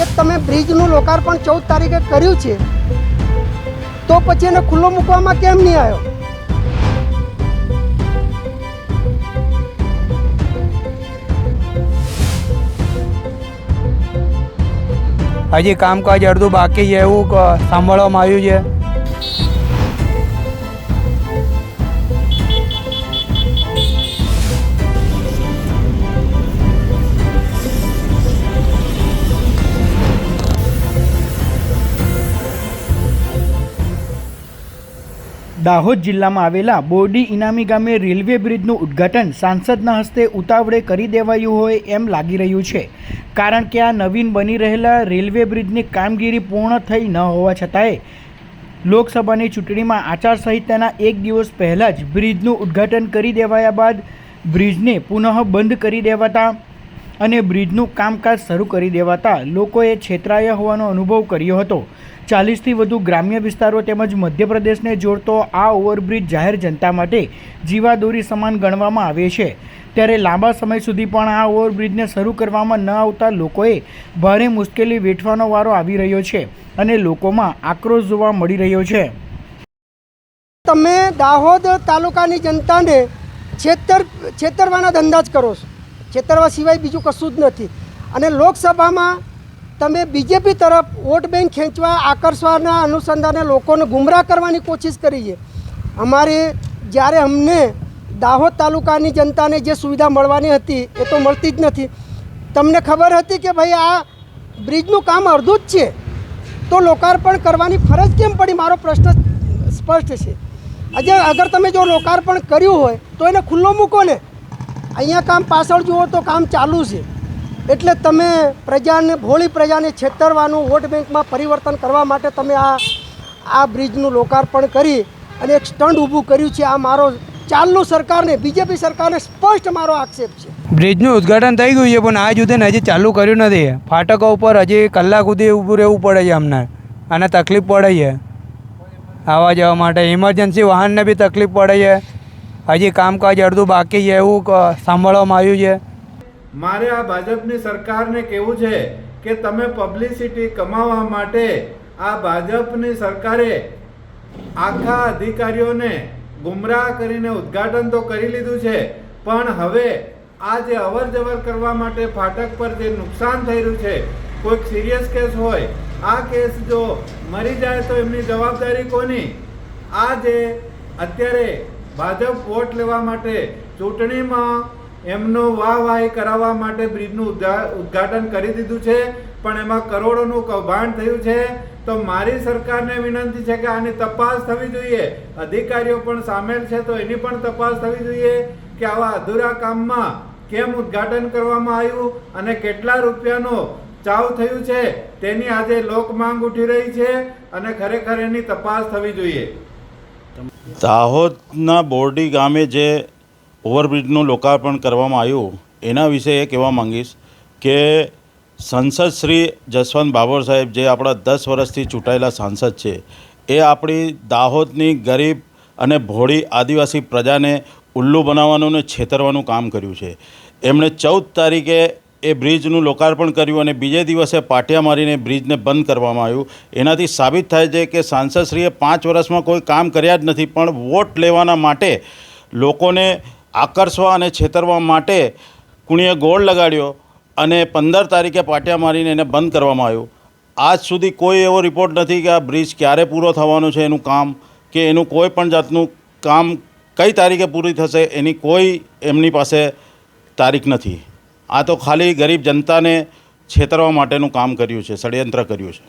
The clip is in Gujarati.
કે તમે બ્રિજનું લોકાર્પણ ચૌદ તારીખે કર્યું છે, તો પછી એને ખુલ્લો મૂકવામાં કેમ નહીં આવ્યો? હજી કામકાજ અડધું બાકી છે એવું સાંભળવામાં આવ્યું છે. દાહોદ જિલ્લામાં આવેલા બોરડી ઇનામી ગામે રેલવે બ્રિજનું ઉદ્ઘાટન સાંસદના હસ્તે ઉતાવળે કરી દેવાયું હોય એમ લાગી રહ્યું છે. કારણ કે આ નવીન બની રહેલા રેલવે બ્રિજની કામગીરી પૂર્ણ થઈ ન હોવા છતાંય લોકસભાની ચૂંટણીમાં આચારસંહિતાના એક દિવસ પહેલાં જ બ્રિજનું ઉદ્ઘાટન કરી દેવાયા બાદ બ્રિજને પુનઃ બંધ કરી દેવાતા અને બ્રિજનું કામકાજ શરૂ કરી દેવાતા લોકોએ છેતરાયા હોવાનો અનુભવ કર્યો હતો. ચાલીસથી વધુ ગ્રામ્ય વિસ્તારો તેમજ મધ્યપ્રદેશને જોડતો આ ઓવરબ્રિજ જાહેર જનતા માટે જીવાદોરી સમાન ગણવામાં આવે છે. ત્યારે લાંબા સમય સુધી પણ આ ઓવરબ્રિજને શરૂ કરવામાં ન આવતા લોકોએ ભારે મુશ્કેલી વેઠવાનો વારો આવી રહ્યો છે અને લોકોમાં આક્રોશ જોવા મળી રહ્યો છે. તમે દાહોદ તાલુકાની જનતાને છેતર, છેતરવાના ધંધા જ કરો છો. છેતરવા સિવાય બીજું કશું જ નથી. અને લોકસભામાં તમે બીજેપી તરફ વોટ બેંક ખેંચવા, આકર્ષવાના અનુસંધાને લોકોને ગુમરાહ કરવાની કોશિશ કરી છે. અમારે જ્યારે અમને દાહોદ તાલુકાની જનતાને જે સુવિધા મળવાની હતી, એ તો મળતી જ નથી. તમને ખબર હતી કે ભાઈ આ બ્રિજનું કામ અડધું જ છે? તો લોકાર્પણ કરવાની ફરજ કેમ પડી? મારો પ્રશ્ન સ્પષ્ટ છે. આજે અગર તમે જો લોકાર્પણ કર્યું હોય, તો એને ખુલ્લો મૂકો ને. અહીંયા કામ પાછળ જુઓ તો કામ ચાલુ છે. એટલે તમે પ્રજાને, ભોળી પ્રજાને છેતરવાનું વોટ બેંકમાં પરિવર્તન કરવા માટે તમે આ આ બ્રિજનું લોકાર્પણ કરી અને એક સ્ટંડ ઊભું કર્યું છે. આ મારો, ચાલનું સરકારને બીજેપી સરકારને સ્પષ્ટ મારો આક્ષેપ છે. બ્રિજનું ઉદ્ઘાટન થઈ ગયું છે, પણ આ સુધી હજી ચાલુ કર્યું નથી. ફાટકો ઉપર હજી કલાક સુધી ઊભું રહેવું પડે છે અમને. અને તકલીફ પડે છે. આવવા જવા માટે ઇમરજન્સી વાહનને બી તકલીફ પડે છે. હજી કામકાજ અડધું બાકી છે, એવું સાંભળવામાં આવ્યું છે. મારે આ ભાજપની સરકારને કહેવું છે કે તમે પબ્લિસિટી કમાવા માટે આ ભાજપની સરકારે આખા અધિકારીઓને ગુમરાહ કરીને ઉદ્ઘાટન તો કરી લીધું છે, પણ હવે આ જે અવર જવર કરવા માટે ફાટક પર જે નુકસાન થઈ રહ્યું છે, કોઈક સિરિયસ કેસ હોય, આ કેસ જો મરી જાય તો એમની જવાબદારી કોની? આ જે અત્યારે ભાજપ વોટ લેવા માટે ચૂંટણીમાં એમનો વાહ વાહ કરાવવા માટે બ્રિજનું ઉદ્ઘા- ઉદ્ઘાટન કરી દીધું છે, પણ એમાં કરોડોનું કૌભાંડ થયું છે. તો મારી સરકારને વિનંતી છે કે આની તપાસ થવી જોઈએ. અધિકારીઓ પણ સામેલ છે, તો એની પણ તપાસ થવી જોઈએ કે આવા અધૂરા કામમાં કેમ ઉદ્ઘાટન કરવામાં આવ્યું અને કેટલા રૂપિયાનો ચાવ થયું છે, તેની આજે લોક માંગ ઉઠી રહી છે અને ખરેખર એની તપાસ થવી જોઈએ. દાહોદના બોરડી ગામે જે ઓવરબ્રિજનું લોકાર્પણ કરવામાં આવ્યું, એના વિશે એ કહેવા માંગીશ કે સંસદ શ્રી જસવંત બાબર સાહેબ જે આપણા દસ વર્ષથી ચૂંટાયેલા સાંસદ છે, એ આપણી દાહોદની ગરીબ અને ભોળી આદિવાસી પ્રજાને ઉલ્લુ બનાવવાનું ને છેતરવાનું કામ કર્યું છે. એમણે ચૌદ તારીખે એ બ્રિજનું લોકાર્પણ કર્યું અને બીજે દિવસે પાટિયા મારીને બ્રિજને બંધ કરવામાં આવ્યું. એનાથી સાબિત થાય છે કે સાંસદશ્રીએ પાંચ વર્ષમાં કોઈ કામ કર્યા જ નથી, પણ વોટ લેવાના માટે લોકોને આકર્ષવા અને છેતરવા માટે કુણીએ ગોળ લગાડ્યો અને પંદર તારીખે પાટિયા મારીને એને બંધ કરવામાં આવ્યું. આજ સુધી કોઈ એવો રિપોર્ટ નથી કે આ બ્રિજ ક્યારે પૂરો થવાનો છે એનું કામ કે એનું કોઈ પણ જાતનું કામ કઈ તારીખે પૂરી થશે એની કોઈ એમની પાસે તારીખ નથી. આ તો ખાલી ગરીબ જનતાને છેતરવા માટેનું કામ કર્યું છે, ષડયંત્ર કર્યું છે.